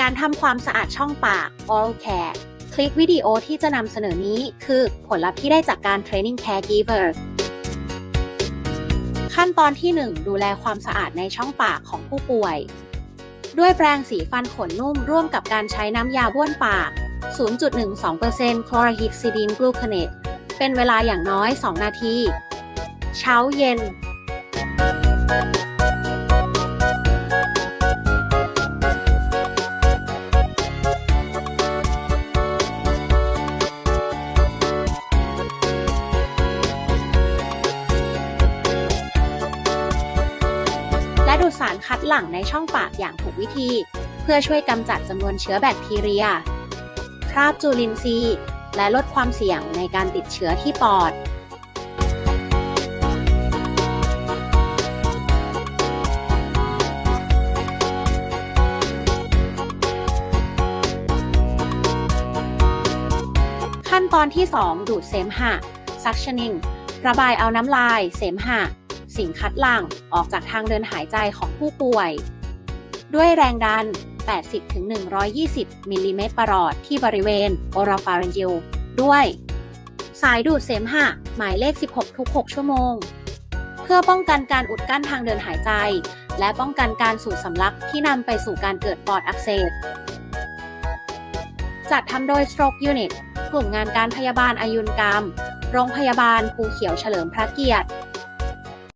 การทำความสะอาดช่องปาก oral care คลิปวิดีโอที่จะนำเสนอนี้คือผลลัพธ์ที่ได้จากการ training caregiver ขั้นตอนที่ 1 ดูแลความสะอาดในช่องปากของผู้ป่วย ด้วยแปรงสีฟันขนนุ่มร่วมกับการใช้น้ำยาบ้วนปาก 0.12%คลอราฮิดซิดินกลูคเนตเป็นเวลาอย่างน้อย 2 นาที เช้าเย็น และดูดสารคัดหลั่งในช่องปากอย่างถูกวิธี เพื่อช่วยกำจัดจำนวนเชื้อแบคทีเรีย คราบจุลินทรีย์ และลดความเสี่ยงในการติดเชื้อที่ปอดขั้นตอนที่ 2 ดูดเสมหะ suctioning ระบายเอาน้ำลาย เสมหะ สิ่งคัดหลั่งออกจากทางเดินหายใจของผู้ป่วย ด้วยแรงดัน 80-120 มิลลิเมตรประหลอดที่บริเวณ oropharyngeal ด้วย สายดูดเสมหะ หมายเลข 16 ทุก 6 ชั่วโมง เพื่อป้องกันการอุดกั้นทางเดินหายใจ และป้องกันการสูดสำลักที่นำไปสู่การเกิดปอดอักเสบจัดทำโดย Stroke Unit กลุ่มงานการพยาบาลอายุรกรรม โรงพยาบาลภูเขียวเฉลิมพระเกียรติ